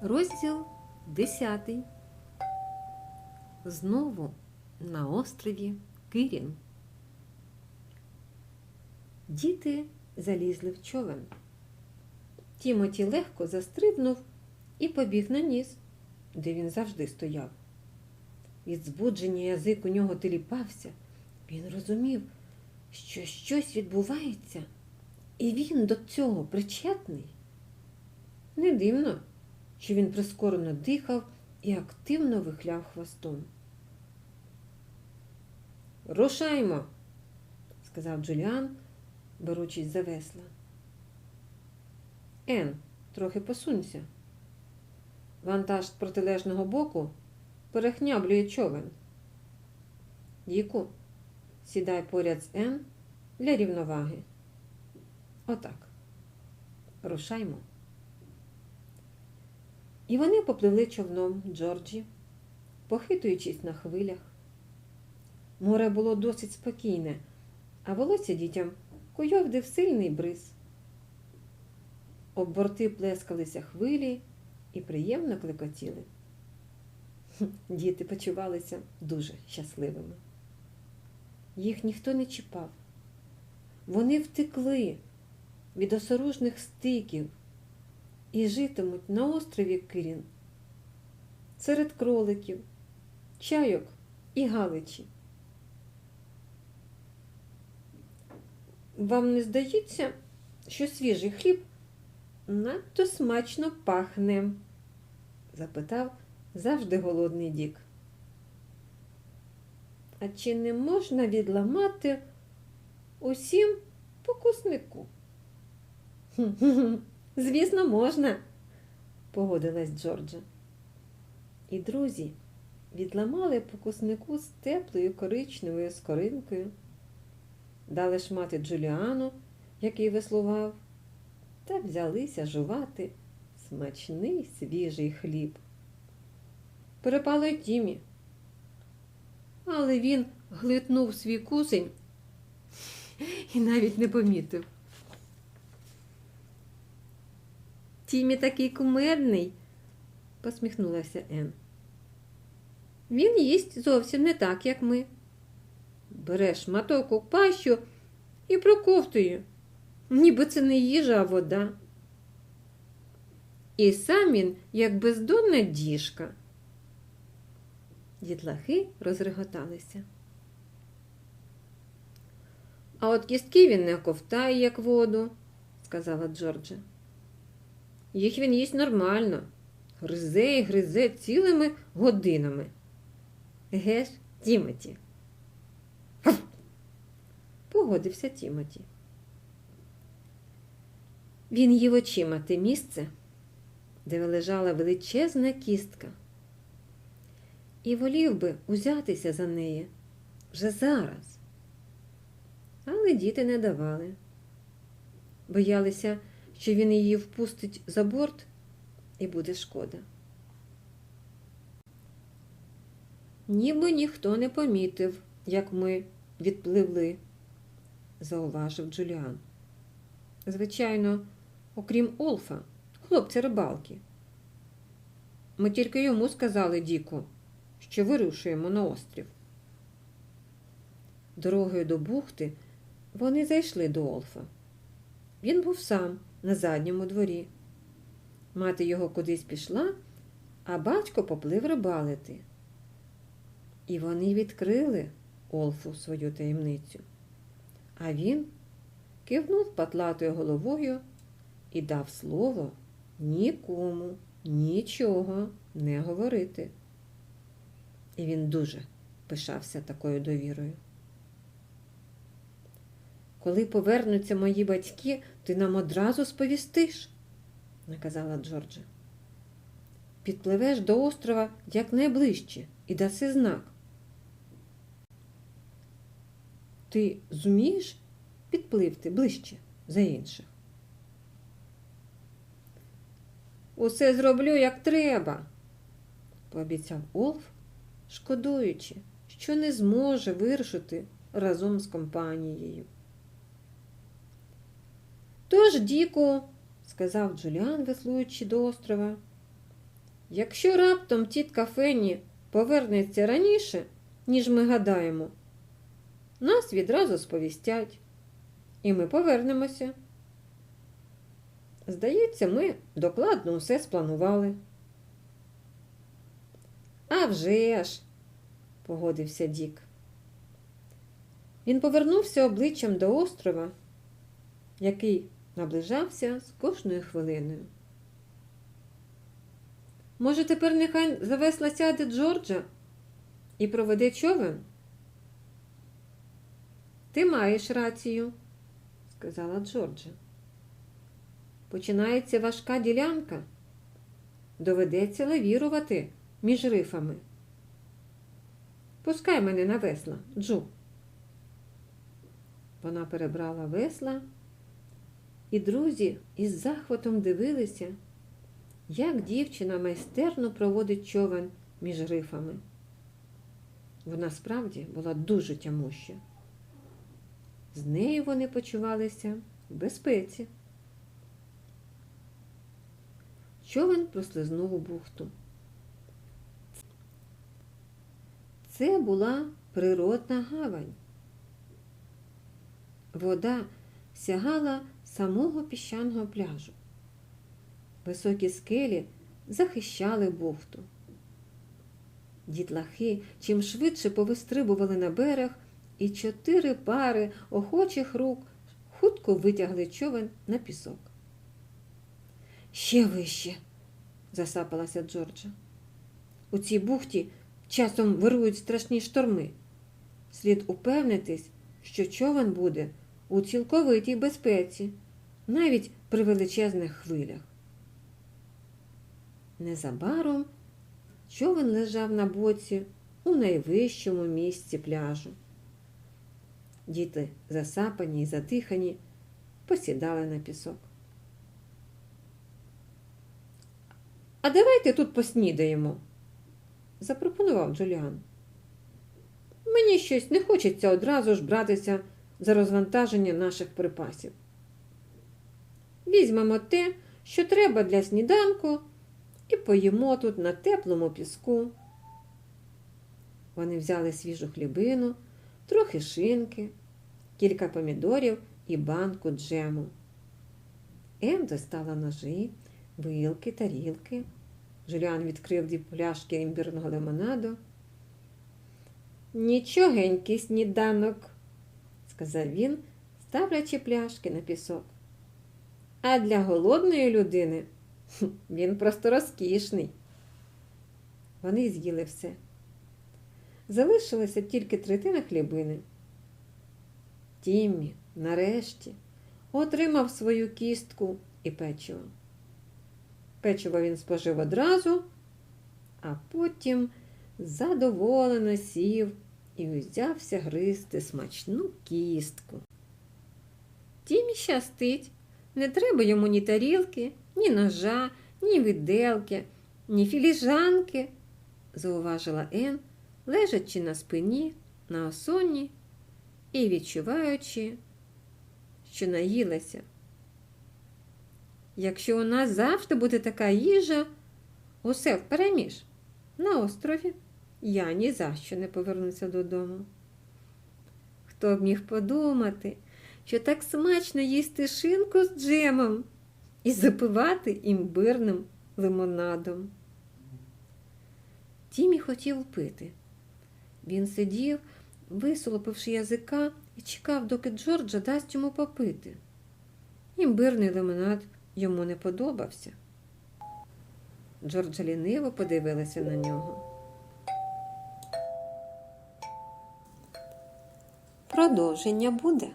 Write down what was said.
Розділ 10. Знову на острові Кирін. Діти залізли в човен. Тімоті легко застрибнув і побіг на ніс, де він завжди стояв. Від збудження язик у нього теліпався. Він розумів, що щось відбувається, і він до цього причетний. Не дивно, що він прискорено дихав і активно вихляв хвостом. Рушаймо, сказав Джуліан, беручись за весла. Ен, трохи посунься. Вантаж протилежного боку перехняблює човен. Діку, сідай поряд з Ен для рівноваги. Отак. Рушаймо. І вони попливли човном Джорджі, похитуючись на хвилях. Море було досить спокійне, а волосся дітям куйовдив сильний бриз. Об борти плескалися хвилі і приємно клекотіли. Діти почувалися дуже щасливими. Їх ніхто не чіпав. Вони втекли від осоружних стиків і житимуть на острові Кирін серед кроликів, чайок і галичі. Вам не здається, що свіжий хліб надто смачно пахне? запитав завжди голодний Дік. А чи не можна відламати усім покуснику? Звісно, можна, погодилась Джорджа. І друзі відламали покуснику з теплою коричневою скоринкою, дали шмати Джуліану, який веслував, та взялися жувати смачний свіжий хліб. Перепало й Тімі. Але він глитнув свій кусень і навіть не помітив. Тімі такий кумедний, посміхнулася Ен. Він їсть зовсім не так, як ми. Бере шматок у пащу і проковтує, ніби це не їжа, а вода. І сам він, як бездонна діжка. Дітлахи розреготалися. А от кістки він не ковтає, як воду, сказала Джорджа. Їх він їсть нормально, гризе і гризе цілими годинами. Геш, Тімоті. Погодився Тімоті. Він їв очима те місце, де лежала величезна кістка, і волів би узятися за неї вже зараз. Але діти не давали. Боялися, що він її впустить за борт і буде шкода. Ніби ніхто не помітив, як ми відпливли, зауважив Джуліан. Звичайно, окрім Олфа, хлопця рибалки. Ми тільки йому сказали Діку, що вирушуємо на острів. Дорогою до бухти вони зайшли до Олфа. Він був сам на задньому дворі. Мати його кудись пішла, а батько поплив рибалити. І вони відкрили Олфу свою таємницю. А він кивнув патлатою головою і дав слово нікому нічого не говорити. І він дуже пишався такою довірою. Коли повернуться мої батьки, ти нам одразу сповістиш, наказала Джорджа. Підпливеш до острова якнайближче і даси знак. Ти зумієш підпливти ближче за інших? Усе зроблю, як треба, пообіцяв Олф, шкодуючи, що не зможе вирушити разом з компанією. Тож, Діку, сказав Джуліан, веслуючи до острова, Якщо раптом тітка Фенні повернеться раніше, ніж ми гадаємо, нас відразу сповістять, і ми повернемося. Здається, ми докладно усе спланували. «А вже ж!» – погодився Дік. Він повернувся обличчям до острова, який наближався з кожною хвилиною. Може, тепер нехай за весла сяде Джорджа і проведе човен? Ти маєш рацію, сказала Джорджа. Починається важка ділянка. Доведеться лавірувати між рифами. Пускай мене на весла, Джу. Вона перебрала весла, і друзі із захватом дивилися, як дівчина майстерно проводить човен між рифами. Вона справді була дуже тямуща. З нею вони почувалися в безпеці. Човен прослизнув у бухту. Це була природна гавань. Вода сягала самого піщаного пляжу. Високі скелі захищали бухту. Дітлахи чим швидше повистрибували на берег, і чотири пари охочих рук хутко витягли човен на пісок. Ще вище, засапалася Джорджа. У цій бухті часом вирують страшні шторми. Слід упевнитись, що човен буде у цілковитій безпеці, навіть при величезних хвилях. Незабаром човен лежав на боці у найвищому місці пляжу. Діти, засапані й затихані, посідали на пісок. А давайте тут поснідаємо, запропонував Джуліан. Мені щось не хочеться одразу ж братися за розвантаження наших припасів. Візьмемо те, що треба для сніданку, і поїмо тут на теплому піску. Вони взяли свіжу хлібину, трохи шинки, кілька помідорів і банку джему. Ем достала ножі, вилки, тарілки. Жуліан відкрив дві пляшки імбірного лимонаду. Нічогенький сніданок, сказав він, ставлячи пляшки на пісок. А для голодної людини він просто розкішний. Вони з'їли все. Залишилася тільки третина хлібини. Тіммі, нарешті, отримав свою кістку і печиво. Печиво він спожив одразу, а потім задоволено сів і узявся гризти смачну кістку. Тімі щастить, не треба йому ні тарілки, ні ножа, ні виделки, ні філіжанки, зауважила Ен, лежачи на спині, на осонні і відчуваючи, що наїлася. Якщо у нас завжди буде така їжа, усе впереміж, на острові, я ні за що не повернуся додому. Хто б міг подумати, що так смачно їсти шинку з джемом і запивати імбирним лимонадом. Тімі хотів пити. Він сидів, висолопивши язика, і чекав, доки Джорджа дасть йому попити. Імбирний лимонад йому не подобався. Джорджа ліниво подивилася на нього. Продовження буде.